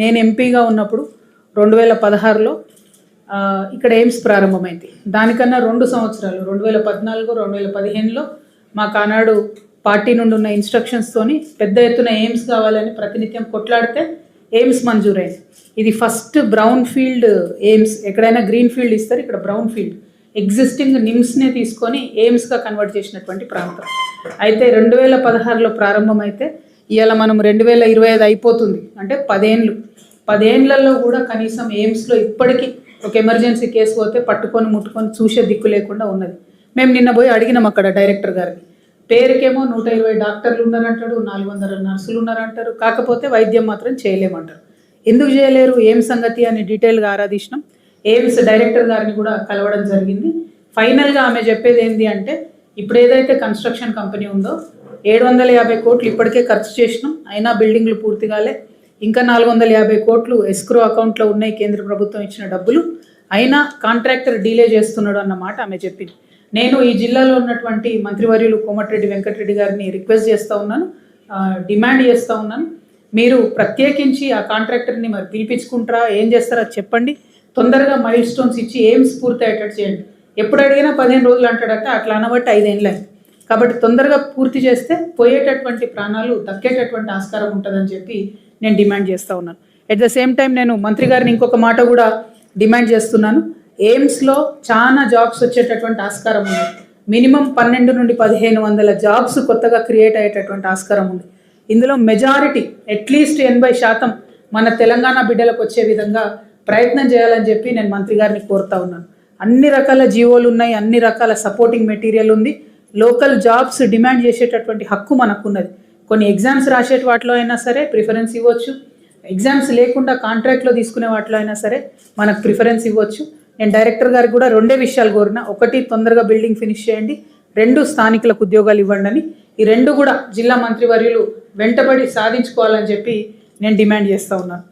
నేను ఎంపీగా ఉన్నప్పుడు రెండు వేల పదహారులో ఇక్కడ ఎయిమ్స్ ప్రారంభమైంది. దానికన్నా రెండు సంవత్సరాలు రెండు వేల పద్నాలుగు రెండు వేల పదిహేనులో మాకు ఆనాడు పార్టీ నుండి ఉన్న ఇన్స్ట్రక్షన్స్తోని పెద్ద ఎత్తున ఎయిమ్స్ కావాలని ప్రతినిత్యం కొట్లాడితే ఎయిమ్స్ మంజూరైంది. ఇది ఫస్ట్ బ్రౌన్ ఫీల్డ్ ఎయిమ్స్ ఎక్కడైనా గ్రీన్ ఫీల్డ్ ఇస్తారు ఇక్కడ బ్రౌన్ ఫీల్డ్. ఎగ్జిస్టింగ్ నిమ్స్నే తీసుకొని ఎయిమ్స్గా కన్వర్ట్ చేసినటువంటి ప్రాంతం. అయితే రెండు వేల పదహారులో ప్రారంభమైతే ఇవాళ మనం రెండు వేల ఇరవై ఐదు అయిపోతుంది. అంటే పదేండ్లు. పదేండ్లలో కూడా కనీసం ఎయిమ్స్లో ఇప్పటికీ ఒక ఎమర్జెన్సీ కేసు పోతే పట్టుకొని ముట్టుకొని చూసే దిక్కు లేకుండా ఉన్నది. మేము నిన్న పోయి అడిగినాం అక్కడ డైరెక్టర్ గారిని పేరుకేమో నూట ఇరవై డాక్టర్లు ఉన్నారంటాడు నాలుగు వందల నర్సులు ఉన్నారంటారు. కాకపోతే వైద్యం మాత్రం చేయలేమంటారు. ఎందుకు చేయలేరు? ఏం సంగతి అని డీటెయిల్గా ఆరాధించినాం. ఎయిమ్స్ డైరెక్టర్ గారిని కూడా కలవడం జరిగింది. ఫైనల్గా ఆమె చెప్పేది ఏంటి అంటే ఇప్పుడు ఏదైతే కన్స్ట్రక్షన్ కంపెనీ ఉందో ఏడు వందల యాభై కోట్లు ఇప్పటికే ఖర్చు చేసినాం. అయినా బిల్డింగ్లు పూర్తి కాలే ఇంకా నాలుగు వందల యాభై కోట్లు ఎస్క్రో అకౌంట్లో ఉన్నాయి కేంద్ర ప్రభుత్వం ఇచ్చిన డబ్బులు. అయినా కాంట్రాక్టర్ డీలే చేస్తున్నాడు అన్నమాట ఆమె చెప్పింది. నేను ఈ జిల్లాలో ఉన్నటువంటి మంత్రివర్యులు కోమటిరెడ్డి వెంకటరెడ్డి గారిని రిక్వెస్ట్ చేస్తూ ఉన్నాను. డిమాండ్ చేస్తూ ఉన్నాను. మీరు ప్రత్యేకించి ఆ కాంట్రాక్టర్ని మరి పిలిపించుకుంటారా? ఏం చేస్తారో చెప్పండి. తొందరగా మైల్ స్టోన్స్ ఇచ్చి ఏం స్ఫూర్తి అయ్యేటట్టు చేయండి. ఎప్పుడు అడిగినా పదిహేను రోజులు అంటాడట అట్లా అనబట్టి ఐదేళ్ళు కాబట్టి తొందరగా పూర్తి చేస్తే పోయేటటువంటి ప్రాణాలు దక్కేటటువంటి ఆస్కారం ఉంటుందని చెప్పి నేను డిమాండ్ చేస్తూ ఉన్నాను. ఎట్ ద సేమ్ టైం నేను మంత్రి గారిని ఇంకొక మాట కూడా డిమాండ్ చేస్తున్నాను. ఎయిమ్స్లో చాలా జాబ్స్ వచ్చేటటువంటి ఆస్కారం ఉంది. మినిమం పన్నెండు నుండి పదిహేను వందల జాబ్స్ కొత్తగా క్రియేట్ అయ్యేటటువంటి ఆస్కారం ఉంది. ఇందులో మెజారిటీ అట్లీస్ట్ ఎనభై శాతం మన తెలంగాణ బిడ్డలకు వచ్చే విధంగా ప్రయత్నం చేయాలని చెప్పి నేను మంత్రి గారిని కోరుతా ఉన్నాను. అన్ని రకాల జీవోలు ఉన్నాయి అన్ని రకాల సపోర్టింగ్ మెటీరియల్ ఉంది. లోకల్ జాబ్స్ డిమాండ్ చేసేటటువంటి హక్కు మనకున్నది. కొన్ని ఎగ్జామ్స్ రాసే వాటిలో అయినా సరే ప్రిఫరెన్స్ ఇవ్వచ్చు. ఎగ్జామ్స్ లేకుండా కాంట్రాక్ట్లో తీసుకునే వాటిలో అయినా సరే మనకు ప్రిఫరెన్స్ ఇవ్వచ్చు. నేను డైరెక్టర్ గారికి కూడా రెండే విషయాలు కోరిన. ఒకటి తొందరగా బిల్డింగ్ ఫినిష్ చేయండి. రెండు స్థానికులకు ఉద్యోగాలు ఇవ్వండి అని ఈ రెండు కూడా జిల్లా మంత్రివర్యులు వెంటబడి సాధించుకోవాలని చెప్పి నేను డిమాండ్ చేస్తూ ఉన్నాను.